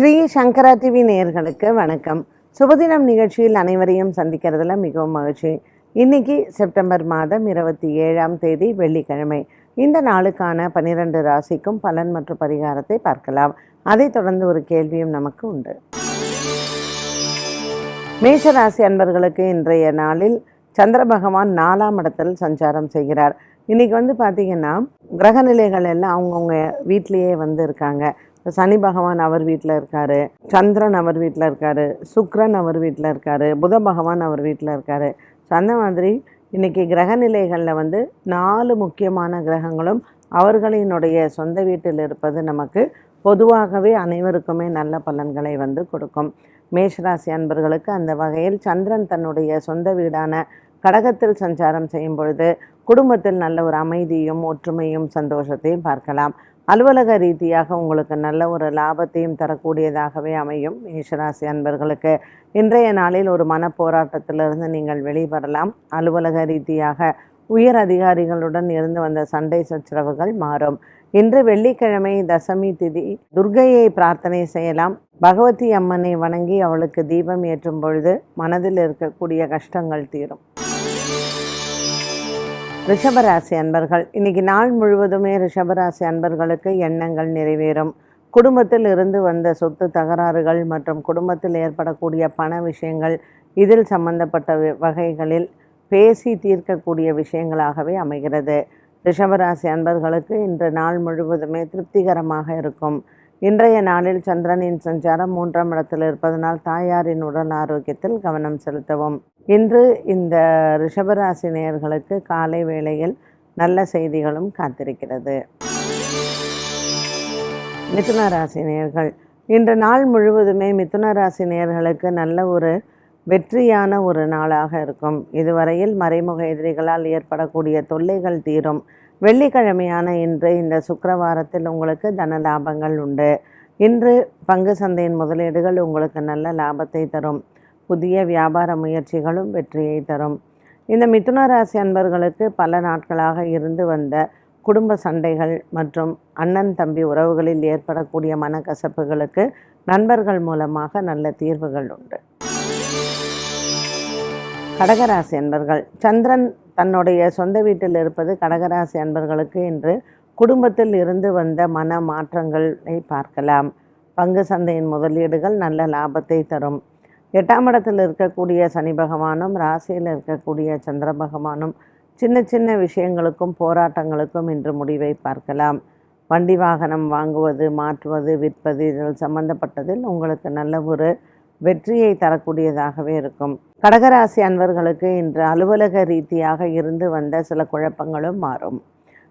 ஸ்ரீ சங்கரா TV நேயர்களுக்கு வணக்கம். சுபதினம் நிகழ்ச்சியில் அனைவரையும் சந்திக்கிறதுல மிகவும் மகிழ்ச்சி. இன்னைக்கு செப்டம்பர் மாதம் இருபத்தி ஏழாம் தேதி வெள்ளிக்கிழமை. இந்த நாளுக்கான பன்னிரண்டு ராசிக்கும் பலன் மற்றும் பரிகாரத்தை பார்க்கலாம். அதைத் தொடர்ந்து ஒரு கேள்வியும் நமக்கு உண்டு. மேஷராசி அன்பர்களுக்கு இன்றைய நாளில் சந்திர பகவான் நாலாம் இடத்தில் சஞ்சாரம் செய்கிறார். இன்னைக்கு வந்து பார்த்திங்கன்னா கிரகநிலைகள் எல்லாம் அவங்கவுங்க வீட்டிலையே வந்து இருக்காங்க. சனி பகவான் அவர் வீட்டில் இருக்காரு சந்திரன் அவர் வீட்டில் இருக்காரு சுக்ரன் அவர் வீட்டில் இருக்காரு புத பகவான் அவர் வீட்டில் இருக்காரு. ஸோ அந்த மாதிரி இன்னைக்கு கிரகநிலைகளில் வந்து நாலு முக்கியமான கிரகங்களும் அவர்களினுடைய சொந்த வீட்டில் இருப்பது நமக்கு பொதுவாகவே அனைவருக்குமே நல்ல பலன்களை வந்து கொடுக்கும். மேஷராசி அன்பர்களுக்கு அந்த வகையில் சந்திரன் தன்னுடைய சொந்த வீடான கடகத்தில் சஞ்சாரம் செய்யும் பொழுது குடும்பத்தில் நல்ல ஒரு அமைதியும் ஒற்றுமையும் சந்தோஷத்தையும் பார்க்கலாம். அலுவலக ரீதியாக உங்களுக்கு நல்ல ஒரு லாபத்தையும் தரக்கூடியதாகவே அமையும். மேஷராசி அன்பர்களுக்கு இன்றைய நாளில் ஒரு மன போராட்டத்திலிருந்து நீங்கள் வெளிவரலாம். அலுவலக ரீதியாக உயர் அதிகாரிகளுடன் இருந்து வந்த சண்டை சச்சரவுகள் மாறும். இன்று வெள்ளிக்கிழமை தசமி திதி துர்க்கையை பிரார்த்தனை செய்யலாம். பகவதி அம்மனை வணங்கி அவளுக்கு தீபம் ஏற்றும் பொழுது மனதில் இருக்கக்கூடிய கஷ்டங்கள் தீரும். ரிஷபராசி அன்பர்கள் இன்னைக்கு நாள் முழுவதுமே ரிஷபராசி அன்பர்களுக்கு எண்ணங்கள் நிறைவேறும். குடும்பத்தில் இருந்து வந்த சொத்து தகராறுகள் மற்றும் குடும்பத்தில் ஏற்படக்கூடிய பண விஷயங்கள் இதில் சம்பந்தப்பட்ட வகைகளில் பேசி தீர்க்கக்கூடிய விஷயங்களாகவே அமைகிறது. ரிஷபராசி அன்பர்களுக்கு இன்று நாள் முழுவதுமே திருப்திகரமாக இருக்கும். இன்றைய நாளில் சந்திரனின் சஞ்சாரம் மூன்றாம் இடத்தில் இருப்பதனால் தாயாரின் உடல் ஆரோக்கியத்தில் கவனம் செலுத்தவும். இன்று இந்த ரிஷபராசி நேயர்களுக்கு காலை வேளையில் நல்ல செய்திகளும் காத்திருக்கிறது. மிதுன ராசி நேயர்கள் இன்று நாள் முழுவதுமே மிதுன ராசி நேயர்களுக்கு நல்ல ஒரு வெற்றியான ஒரு நாளாக இருக்கும். இதுவரையில் மறைமுக எதிரிகளால் ஏற்படக்கூடிய தொல்லைகள் தீரும். வெள்ளிக்கிழமையான இன்று இந்த சுக்கரவாரத்தில் உங்களுக்கு தன லாபங்கள் உண்டு. இன்று பங்கு சந்தையின் முதலீடுகள் உங்களுக்கு நல்ல லாபத்தை தரும். புதிய வியாபார முயற்சிகளும் வெற்றியை தரும். இந்த மிதுன ராசி அன்பர்களுக்கு பல நாட்களாக இருந்து வந்த குடும்ப சண்டைகள் மற்றும் அண்ணன் தம்பி உறவுகளில் ஏற்படக்கூடிய மனக்கசப்புகளுக்கு நண்பர்கள் மூலமாக நல்ல தீர்வுகள் உண்டு. கடகராசி அன்பர்கள். சந்திரன் தன்னுடைய சொந்த வீட்டில் இருப்பது கடகராசி அன்பர்களுக்கு இன்று குடும்பத்தில் இருந்து வந்த மன மாற்றங்களை பார்க்கலாம். பங்கு சந்தையின் முதலீடுகள் நல்ல லாபத்தை தரும். எட்டாம் இடத்தில் இருக்கக்கூடிய சனி பகவானும் ராசியில் இருக்கக்கூடிய சந்திர பகவானும் சின்ன சின்ன விஷயங்களுக்கும் போராட்டங்களுக்கும் இன்று முடிவை பார்க்கலாம். வண்டி வாகனம் வாங்குவது மாற்றுவது விற்பது இதில் சம்பந்தப்பட்டதில் உங்களுக்கு நல்ல ஒரு வெற்றியை தரக்கூடியதாகவே இருக்கும். கடகராசி அன்பர்களுக்கு இன்று அலுவலக ரீதியாக இருந்து வந்த சில குழப்பங்களும் மாறும்.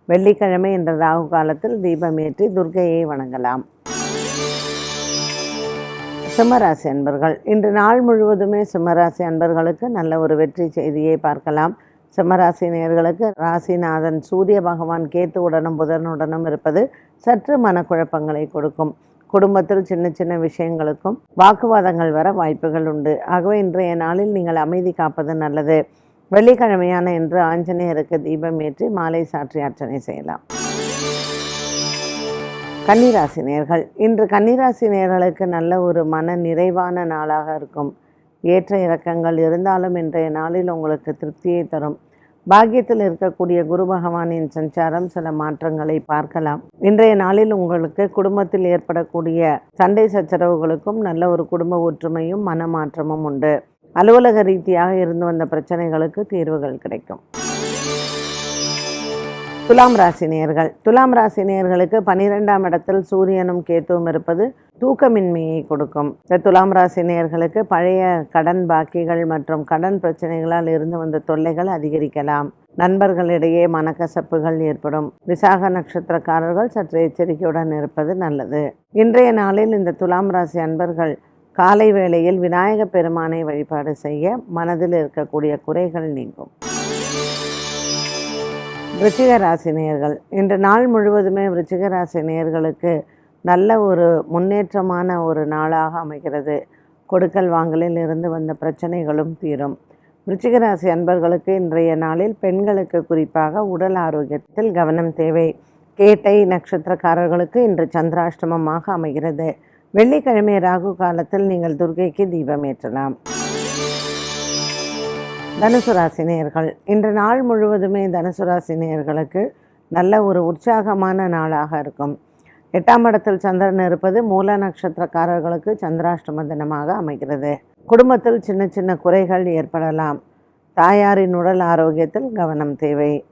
வெள்ளிக்கிழமை இன்று ராகு காலத்தில் தீபமேற்றி துர்க்கையை வணங்கலாம். சிம்மராசி அன்பர்கள் இன்று நாள் முழுவதுமே சிம்மராசி அன்பர்களுக்கு நல்ல ஒரு வெற்றி செய்தியை பார்க்கலாம். சிம்மராசி நேர்களுக்கு ராசிநாதன் சூரிய பகவான் கேத்துவுடனும் புதனுடனும் இருப்பது சற்று மனக்குழப்பங்களை கொடுக்கும். குடும்பத்தில் சின்ன சின்ன விஷயங்களுக்கும் வாக்குவாதங்கள் வர வாய்ப்புகள் உண்டு. ஆகவே இன்றைய நாளில் நீங்கள் அமைதி காப்பது நல்லது. வெள்ளிக்கிழமையான இன்று ஆஞ்சநேயருக்கு தீபம் ஏற்றி மாலை சாற்றி அர்ச்சனை செய்யலாம். கன்னிராசி நேர்கள். இன்று கன்னிராசி நேர்களுக்கு நல்ல ஒரு மன நிறைவான நாளாக இருக்கும். ஏற்ற இறக்கங்கள் இருந்தாலும் இன்றைய நாளில் உங்களுக்கு திருப்தியை தரும். பாக்கியத்தில் இருக்கக்கூடிய குரு பகவானின் சஞ்சாரம் சில மாற்றங்களை பார்க்கலாம். இன்றைய நாளில் உங்களுக்கு குடும்பத்தில் ஏற்படக்கூடிய சண்டை சச்சரவுகளுக்கும் நல்ல ஒரு குடும்ப ஒற்றுமையும் மனமாற்றமும் உண்டு. அலுவலக ரீதியாக இருந்து வந்த பிரச்சனைகளுக்கு தீர்வுகள் கிடைக்கும். துலாம் ராசி நேர்கள். துலாம் ராசி நேர்களுக்கு பனிரெண்டாம் இடத்தில் சூரியனும் கேத்துவும் இருப்பது தூக்கமின்மையை கொடுக்கும். இந்த துலாம் ராசி நேர்களுக்கு பழைய கடன் பாக்கிகள் மற்றும் கடன் பிரச்சனைகளால் இருந்து வந்த தொல்லைகள் அதிகரிக்கலாம். நண்பர்களிடையே மனக்கசப்புகள் ஏற்படும். விசாக நட்சத்திரக்காரர்கள் சற்று எச்சரிக்கையுடன் இருப்பது நல்லது. இன்றைய நாளில் இந்த துலாம் ராசி அன்பர்கள் காலை வேளையில் விநாயக பெருமானை வழிபாடு செய்ய மனதில் இருக்கக்கூடிய குறைகள் நீங்கும். விருச்சிக ராசி நேயர்கள் இன்று நாள் முழுவதுமே விருச்சிக ராசி நேயர்களுக்கு நல்ல ஒரு முன்னேற்றமான ஒரு நாளாக அமைகிறது. கொடுக்கல் வாங்கலில் இருந்து வந்த பிரச்சனைகளும் தீரும். விருச்சிக ராசி அன்பர்களுக்கு இன்றைய நாளில் பெண்களுக்கு குறிப்பாக உடல் ஆரோக்கியத்தில் கவனம் தேவை. கேட்டை நட்சத்திரக்காரர்களுக்கு இன்று சந்திராஷ்டமமாக அமைகிறது. வெள்ளிக்கிழமை ராகு காலத்தில் நீங்கள் துர்க்கைக்கு தீபம் ஏற்றலாம். தனுசு ராசி நேயர்கள். இன்று நாள் முழுவதுமே தனுசு ராசி நேயர்களுக்கு நல்ல ஒரு உற்சாகமான நாளாக இருக்கும். எட்டாம் இடத்தில் சந்திரன் இருப்பது மூல நட்சத்திரக்காரர்களுக்கு சந்திராஷ்டம தினமாக அமைகிறது. குடும்பத்தில் சின்ன சின்ன குறைகள் ஏற்படலாம். தாயாரின் உடல் ஆரோக்கியத்தில் கவனம் தேவை.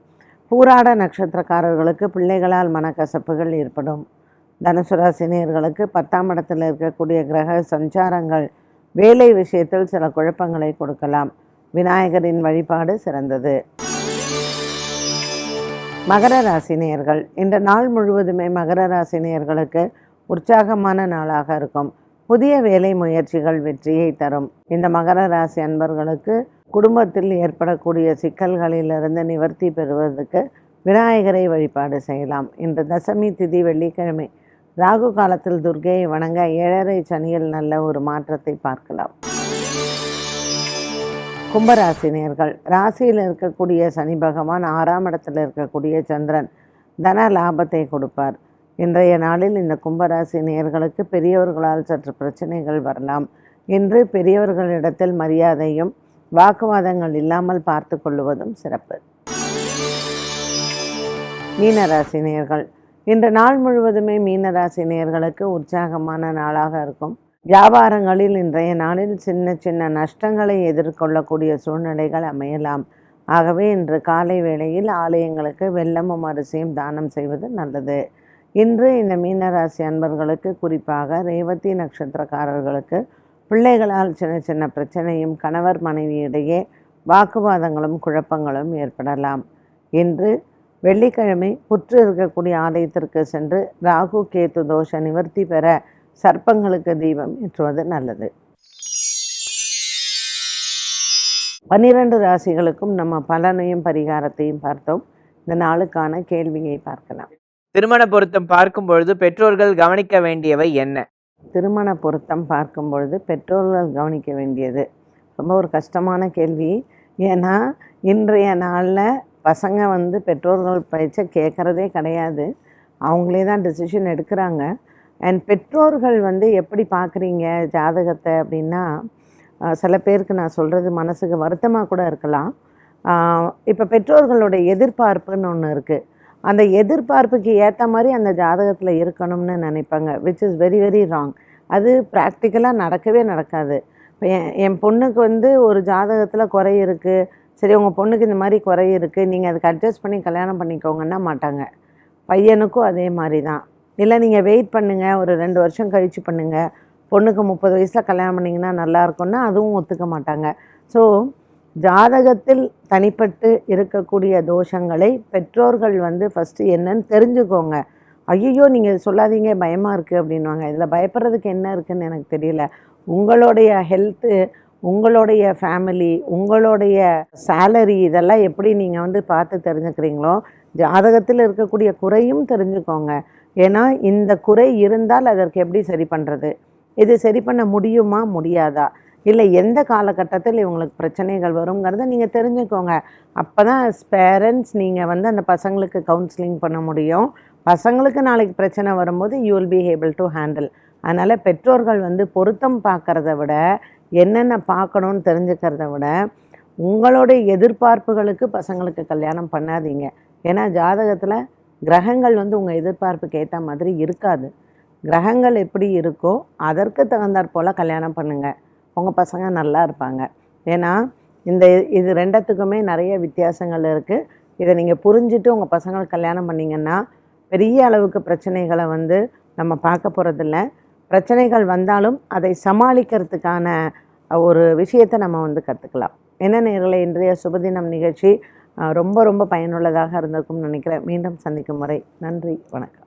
பூராட நட்சத்திரக்காரர்களுக்கு பிள்ளைகளால் மனக்கசப்புகள் ஏற்படும். தனுசு ராசினியர்களுக்கு பத்தாம் இடத்தில் இருக்கக்கூடிய கிரக சஞ்சாரங்கள் வேலை விஷயத்தில் சில குழப்பங்களை கொடுக்கலாம். விநாயகரின் வழிபாடு சிறந்தது. மகர ராசினியர்கள் இந்த நாள் முழுவதுமே மகர ராசினியர்களுக்கு உற்சாகமான நாளாக இருக்கும். புதிய வேலை முயற்சிகள் வெற்றியை தரும். இந்த மகர ராசி அன்பர்களுக்கு குடும்பத்தில் ஏற்படக்கூடிய சிக்கல்களிலிருந்து நிவர்த்தி பெறுவதற்கு விநாயகரை வழிபாடு செய்யலாம். இன்று தசமி திதி வெள்ளிக்கிழமை ராகு காலத்தில் துர்க்கையை வணங்க ஏழரை சனியில் நல்ல ஒரு மாற்றத்தை பார்க்கலாம். கும்பராசினியர்கள். ராசியில் இருக்கக்கூடிய சனி பகவான் ஆறாம் இடத்தில் இருக்கக்கூடிய சந்திரன் தன லாபத்தை கொடுப்பார். இன்றைய நாளில் இந்த கும்பராசி நேர்களுக்கு பெரியவர்களால் சற்று பிரச்சனைகள் வரலாம். இன்று பெரியவர்களிடத்தில் மரியாதையும் வாக்குவாதங்கள் இல்லாமல் பார்த்து கொள்ளுவதும் சிறப்பு. மீனராசி நேர்கள் இன்று நாள் முழுவதுமே மீனராசி நேர்களுக்கு உற்சாகமான நாளாக இருக்கும். வியாபாரங்களில் இன்றைய நாளில் சின்ன சின்ன நஷ்டங்களை எதிர்கொள்ளக்கூடிய சூழ்நிலைகள் அமையலாம். ஆகவே இன்று காலை வேளையில் ஆலயங்களுக்கு வெள்ளமும் அரிசியும் தானம் செய்வது நல்லது. இன்று இந்த மீனராசி அன்பர்களுக்கு குறிப்பாக ரேவதி நட்சத்திரக்காரர்களுக்கு பிள்ளைகளால் சின்ன சின்ன பிரச்சனையும் கணவர் மனைவியிடையே வாக்குவாதங்களும் குழப்பங்களும் ஏற்படலாம். இன்று வெள்ளிக்கிழமை புற்று இருக்கக்கூடிய ஆலயத்திற்கு சென்று ராகு கேத்து தோஷ நிவர்த்தி பெற சர்ப்பங்களுக்கு தீபம் ஏற்றுவது நல்லது. பன்னிரண்டு ராசிகளுக்கும் நம்ம பலனையும் பரிகாரத்தையும் பார்த்தோம். இந்த நாளுக்கான கேள்வியை பார்க்கலாம். திருமண பொருத்தம் பார்க்கும் பொழுது பெற்றோர்கள் கவனிக்க வேண்டியவை என்ன? திருமண பொருத்தம் பார்க்கும் பொழுது பெற்றோர்கள் கவனிக்க வேண்டியது. ரொம்ப ஒரு கஷ்டமான கேள்வி. ஏன்னா இன்றைய நாளில் பசங்க வந்து பெற்றோர்கள் பேச்சை கேட்குறதே கிடையாது. அவங்களே தான் டெசிஷன் எடுக்கிறாங்க. அண்ட் பெற்றோர்கள் வந்து எப்படி பார்க்குறீங்க ஜாதகத்தை அப்படின்னா சில பேருக்கு நான் சொல்கிறது மனசுக்கு வருத்தமாக கூட இருக்கலாம். இப்போ பெற்றோர்களோட எதிர்பார்ப்புன்னு ஒன்று இருக்குது அந்த எதிர்பார்ப்புக்கு ஏற்ற மாதிரி அந்த ஜாதகத்தில் இருக்கணும்னு நினைப்பாங்க which is very very wrong அது ப்ராக்டிக்கலாக நடக்கவே நடக்காது. இப்போ என் என் பொண்ணுக்கு வந்து ஒரு ஜாதகத்தில் குறை இருக்குது சரி உங்கள் பொண்ணுக்கு இந்த மாதிரி குறை இருக்குது நீங்கள் அதுக்கு அட்ஜஸ்ட் பண்ணி கல்யாணம் பண்ணிக்கோங்கன்னா மாட்டாங்க. பையனுக்கும் அதே மாதிரி தான். இல்லை நீங்கள் வெயிட் பண்ணுங்கள் ஒரு ரெண்டு வருஷம் கழித்து பண்ணுங்கள் பொண்ணுக்கு முப்பது வயசில் கல்யாணம் பண்ணிங்கன்னா நல்லாயிருக்கும்னா அதுவும் ஒத்துக்க மாட்டாங்க. ஸோ ஜாதகத்தில் தனிப்பட்டு இருக்கக்கூடிய தோஷங்களை பெற்றோர்கள் வந்து ஃபஸ்ட்டு என்னன்னு தெரிஞ்சுக்கோங்க. ஐயோ நீங்கள் சொல்லாதீங்க பயமாக இருக்குது அப்படின்வாங்க இதில் பயப்படுறதுக்கு என்ன இருக்குன்னு எனக்கு தெரியல. உங்களுடைய ஹெல்த்து உங்களுடைய ஃபேமிலி உங்களுடைய சேலரி இதெல்லாம் எப்படி நீங்கள் வந்து பார்த்து தெரிஞ்சுக்கிறீங்களோ ஜாதகத்தில் இருக்கக்கூடிய குறையும் தெரிஞ்சுக்கோங்க. ஏன்னா இந்த குறை இருந்தால் அதற்கு எப்படி சரி பண்ணுறது இது சரி பண்ண முடியுமா? முடியாதா? இல்லை எந்த காலகட்டத்தில் இவங்களுக்கு பிரச்சனைகள் வருங்கிறத நீங்கள் தெரிஞ்சுக்கோங்க. அப்போ தான் பேரண்ட்ஸ் நீங்கள் வந்து அந்த பசங்களுக்கு கவுன்சிலிங் பண்ண முடியும். பசங்களுக்கு நாளைக்கு பிரச்சனை வரும்போது you will be able to handle அதனால் பெற்றோர்கள் வந்து பொருத்தம் பார்க்குறத விட என்னென்ன பார்க்கணுன்னு தெரிஞ்சுக்கிறத விட உங்களுடைய எதிர்பார்ப்புகளுக்கு பசங்களுக்கு கல்யாணம் பண்ணாதீங்க. ஏன்னா ஜாதகத்தில் கிரகங்கள் வந்து உங்கள் எதிர்பார்ப்புக்கு ஏற்ற மாதிரி இருக்காது. கிரகங்கள் எப்படி இருக்கோ அதற்கு தகுந்தாற் போல் கல்யாணம் பண்ணுங்கள் உங்கள் பசங்க நல்லா இருப்பாங்க. ஏன்னா இந்த இது ரெண்டத்துக்குமே நிறைய வித்தியாசங்கள் இருக்குது இதை நீங்கள் புரிஞ்சுட்டு உங்கள் பசங்களுக்கு கல்யாணம் பண்ணிங்கன்னா பெரிய அளவுக்கு பிரச்சனைகளை வந்து நம்ம பார்க்க போகிறதில்ல பிரச்சனைகள் வந்தாலும் அதை சமாளிக்கிறதுக்கான ஒரு விஷயத்தை நம்ம வந்து கற்றுக்கலாம் என்ன நேரில் இன்றைய சுபதினம் நிகழ்ச்சி ரொம்ப ரொம்ப பயனுள்ளதாக இருந்திருக்கும்னு நினைக்கிறேன். மீண்டும் சந்திக்கும் வரை நன்றி. வணக்கம்.